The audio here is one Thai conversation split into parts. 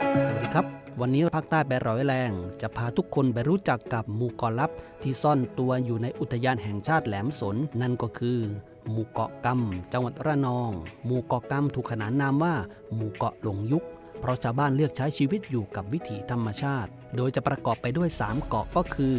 สวัสดีครับ วันนี้ภาคใต้ไปร้อยแรง จะพาทุกคนไปรู้จักกับหมู่เกาะลับ ที่ซ่อนตัวอยู่ในอุทยานแห่งชาติแหลมสน นั่นก็คือหมู่เกาะกำจังหวัดระนอง หมู่เกาะกำถูกขนานนามว่าหมู่เกาะหลงยุค เพราะชาวบ้านเลือกใช้ชีวิตอยู่กับวิถีธรรมชาติ โดยจะประกอบไปด้วย 3 เกาะก็คือ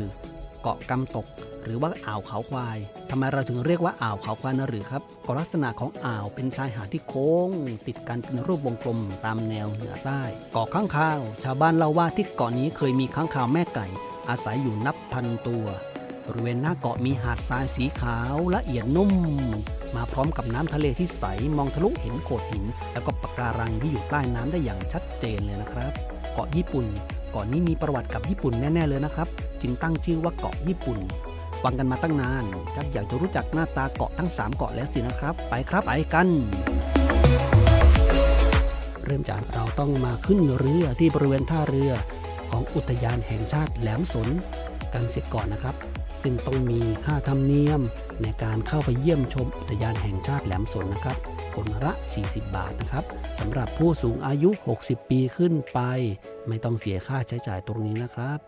เกาะกำตก หรือว่าอ่าวเขาควายทำไมเราถึงเรียกว่าอ่าวเขาควายนะหรือครับก็ลักษณะของอ่าวเป็นชายหาดที่โค้ง ติดกันเป็นรูปวงกลมตามแนวเหนือใต้เกาะข้างคาว ชาวบ้านเล่าว่าที่เกาะนี้เคยมีข้างคาวแม่ไก่ อาศัยอยู่นับพันตัวบริเวณหน้าเกาะมีหาดทรายสีขาวละเอียดนุ่ม มาพร้อมกับน้ำทะเลที่ใสมองทะลุเห็นโขดหิน แล้วก็ปะการังที่อยู่ใต้น้ำได้อย่างชัดเจนเลยนะครับ เกาะญี่ปุ่น กาะนี้มีประวัติกับญี่ปุ่นแน่ๆเลยนะครับ จึงตั้งชื่อว่าเกาะญี่ปุ่น ฟังกันมาตั้งนานชักอยากจะรู้จักหน้าตาเกาะทั้ง 3 เกาะแล้วสินะครับ ไปครับไปกัน เริ่มจากเราต้องมาขึ้นเรือที่บริเวณท่าเรือของอุทยานแห่งชาติแหลมสนกันเสียก่อนนะครับ ซึ่งต้องมีค่าธรรมเนียมในการเข้าไปเยี่ยมชมอุทยานแห่งชาติแหลมสนนะครับ คนละ 40 บาทนะครับสำหรับผู้สูงอายุ 60 ปีขึ้นไป ไม่ต้องเสียค่าใช้จ่ายตรงนี้นะครับ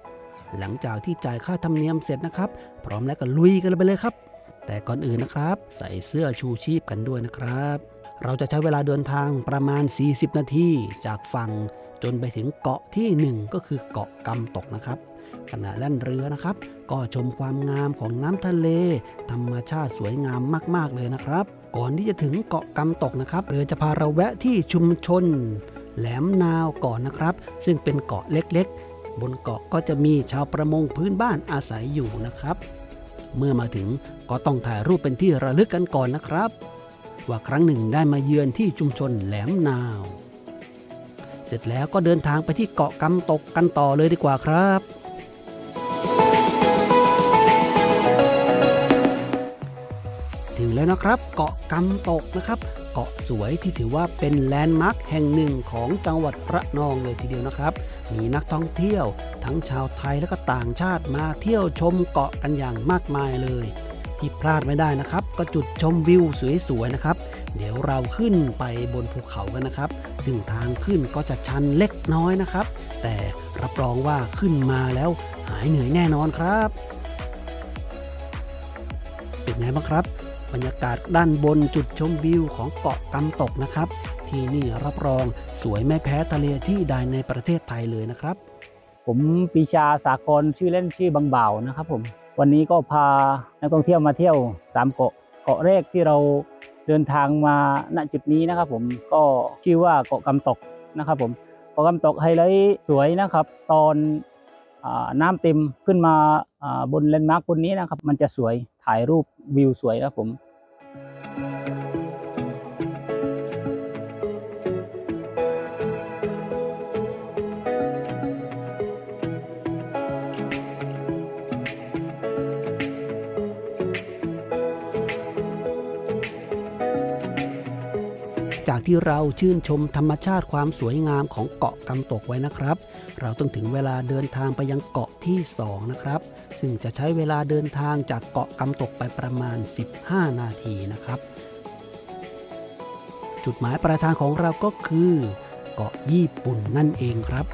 หลังจากที่จ่ายค่าธรรมเนียมเสร็จนะครับ พร้อมแล้วก็ลุยกันไปเลยครับ แต่ก่อนอื่นนะครับ ใส่เสื้อชูชีพกันด้วยนะครับ เราจะใช้เวลาเดินทางประมาณ 40 นาทีจากฝั่งจนไปถึงเกาะทีหนึ่1 ก็คือเกาะกำตกนะครับ ขณะแล่นเรือนะครับ ก็ชมความงามของน้ำทะเล ธรรมชาติสวยงามมาก ๆ เลยนะครับ ก่อนที่จะถึงเกาะกำตกนะครับเรือจะพาเราแวะที่ชุมชน แหลมนาวก่อนนะครับ ซึ่งเป็นเกาะเล็กๆ บนเกาะก็จะมีชาวประมงพื้นบ้านอาศัยอยู่นะครับ เมื่อมาถึงก็ต้องถ่ายรูปเป็นที่ระลึกกันก่อนนะครับ ว่าครั้งหนึ่งได้มาเยือนที่ชุมชนแหลมนาวเสร็จแล้วก็เดินทางไปที่เกาะกำตกกันต่อเลยดีกว่าครับ นะครับ เกาะกำตกนะครับเกาะสวยที่ถือว่าเป็นแลนด์มาร์คแห่งหนึ่งของจังหวัดระนองเลยทีเดียวนะครับ มีนักท่องเที่ยว ทั้งชาวไทยและก็ต่างชาติมาเที่ยวชมเกาะกันอย่างมากมายเลย ที่พลาดไม่ได้นะครับ ก็จุดชมวิวสวยๆนะครับ เดี๋ยวเราขึ้นไปบนภูเขากันนะครับ ซึ่งทางขึ้นก็จะชันเล็กน้อยนะครับ แต่รับรองว่าขึ้นมาแล้วหายเหนื่อยแน่นอนครับ เป็นไงบ้างครับบ รรยากาศด้านบนจุดชมวิวของเกาะกำตกนะครับ ที่นี่รับรองสวยไม่แพ้ทะเลที่ใดในประเทศไทยเลยนะครับ ผมปีชาสากลชื่อเล่นชื่อบางบ่าวนะครับผมวันนี้ก็พานักท่องเที่ยวมาเที่ยวสามเกาะเกาะแรกที่เราเดินทางมาณจุดนี้นะครับผมก็ชื่อว่าเกาะกำตกนะครับผมเกาะกำตกไฮไลท์สวยนะครับ ตอนอน้ำเต็มขึ้นมาบนแลนมาร์คบนนี้นะครับ มันจะสวยถ่ายรูปวิวสวยนะครับผม จากที่เราชื่นชมธรรมชาติความสวยงามของเกาะกำตกไว้นะครับ เราต้องถึงเวลาเดินทางไปยังเกาะที่ 2 นะครับ ซึ่งจะใช้เวลาเดินทางจากเกาะกำตกไปประมาณ 15 นาทีนะครับ จุดหมายปลายทางของเราก็คือ เกาะญี่ปุ่นนั่นเองครับ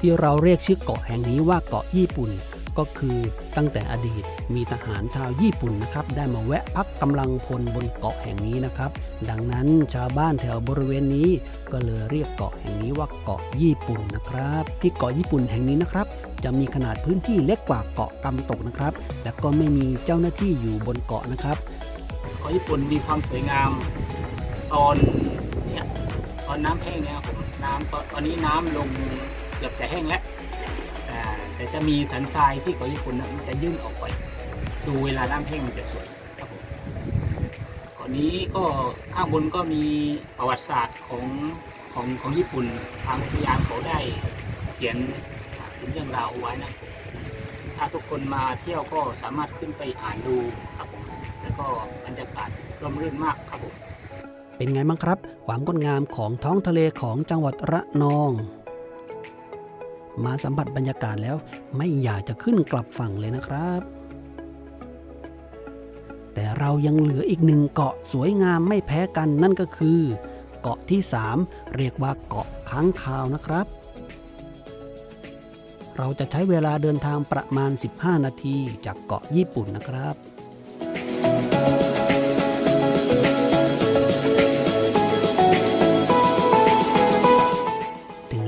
ที่เราเรียกชื่อเกาะแห่งนี้ว่าเกาะญี่ปุ่น ก็คือตั้งแต่อดีตมีทหารชาวญี่ปุ่นนะครับได้มาแวะพักกำลังพลบนเกาะแห่งนี้นะครับ ดังนั้นชาวบ้านแถวบริเวณนี้ ก็เลยเรียกเกาะแห่งนี้ว่าเกาะญี่ปุ่นนะครับ ที่เกาะญี่ปุ่นแห่งนี้นะครับจะมีขนาดพื้นที่เล็กกว่าเกาะกำตกนะครับ และก็ไม่มีเจ้าหน้าที่อยู่บนเกาะนะครับ เกาะญี่ปุ่นมีความสวยงามตอนเนี่ยตอนน้ำแห้งเนี่ยครับผมน้ำตอนตอนนี้น้ำลงเกือบจะแห้งแล้ว แต่จะมีสันทรายที่เกาะญี่ปุ่นนะมันจะยื่นออกไปดูเวลาน้ำแห้งมันจะสวยครับผมกาะนี้ก็ข้างบนก็มีประวัติศาสตร์ของของของญี่ปุ่นทางอุทยานเขาได้เขียนถึงเรื่องราวเอาไว้นะถ้าทุกคนมาเที่ยวก็สามารถขึ้นไปอ่านดูครับผมแล้วก็บรรยากาศร่มรื่นมากครับผมเป็นไงบ้างครับ ความงดงามของท้องทะเลของจังหวัดระนอง มาสัมผัสบรรยากาศแล้วไม่อยากจะขึ้นกลับฝั่งเลยนะครับ แต่เรายังเหลืออีกหนึ่งเกาะสวยงามไม่แพ้กันนั่นก็คือ เกาะที่ 3 เรียกว่าเกาะค้างคาวนะครับ เราจะใช้เวลาเดินทางประมาณ 15 นาทีจากเกาะญี่ปุ่นนะครับ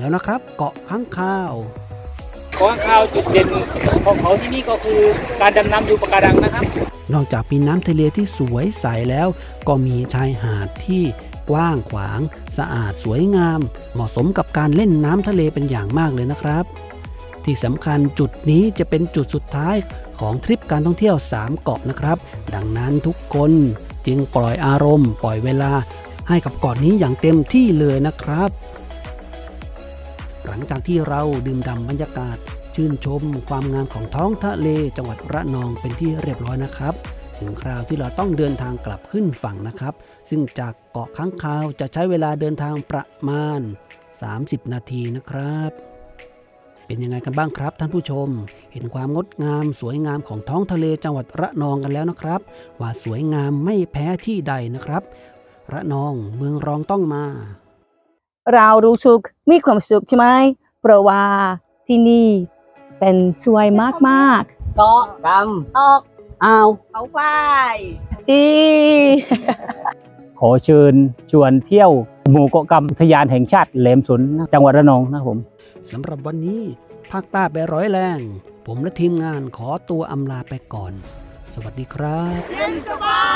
แล้วนะครับ เกาะข้างคาวเกาะข้างคาวจุดเด่นของเขาที่นี่ก็คือการดำน้ำดูปะการังนะครับ นอกจากมีน้ำทะเลที่สวยใสแล้ว ก็มีชายหาดที่กว้างขวาง สะอาดสวยงาม เหมาะสมกับการเล่นน้ำทะเลเป็นอย่างมากเลยนะครับ ที่สำคัญจุดนี้จะเป็นจุดสุดท้ายของทริปการท่องเที่ยว 3 เกาะนะครับ ดังนั้นทุกคนจึงปล่อยอารมณ์ ปล่อยเวลาให้กับเกาะนี้อย่างเต็มที่เลยนะครับห ลังจากที่เราดื่มด่ำบรรยากาศ ชื่นชมความงามของท้องทะเลจังหวัดระนองเป็นที่เรียบร้อยนะครับ ถึงคราวที่เราต้องเดินทางกลับขึ้นฝั่งนะครับ ซึ่งจากเกาะค้างคาวจะใช้เวลาเดินทางประมาณ 30 นาทีนะครับเป็นยังไงกันบ้างครับท่านผู้ชม เห็นความงดงามสวยงามของท้องทะเลจังหวัดระนองกันแล้วนะครับ ว่าสวยงามไม่แพ้ที่ใดนะครับ ระนองเมืองรองต้องมา เรารู้สึกมีความสุขใช่ไหมเพราะว่าที่นี่เป็นสวยมากเกาะกๆออกอ้าวเขาฝ้ายอีำขอเชิญชวนเที่ยวหมู่เกาะกำอุทยานแห่งชาติแหลมสนจังหวัดระนองนะครับผม สำหรับวันนี้ภาคใต้ไปร้อยแรง ผมและทีมงานขอตัวอำลาไปก่อน สวัสดีครับเล่นสบาย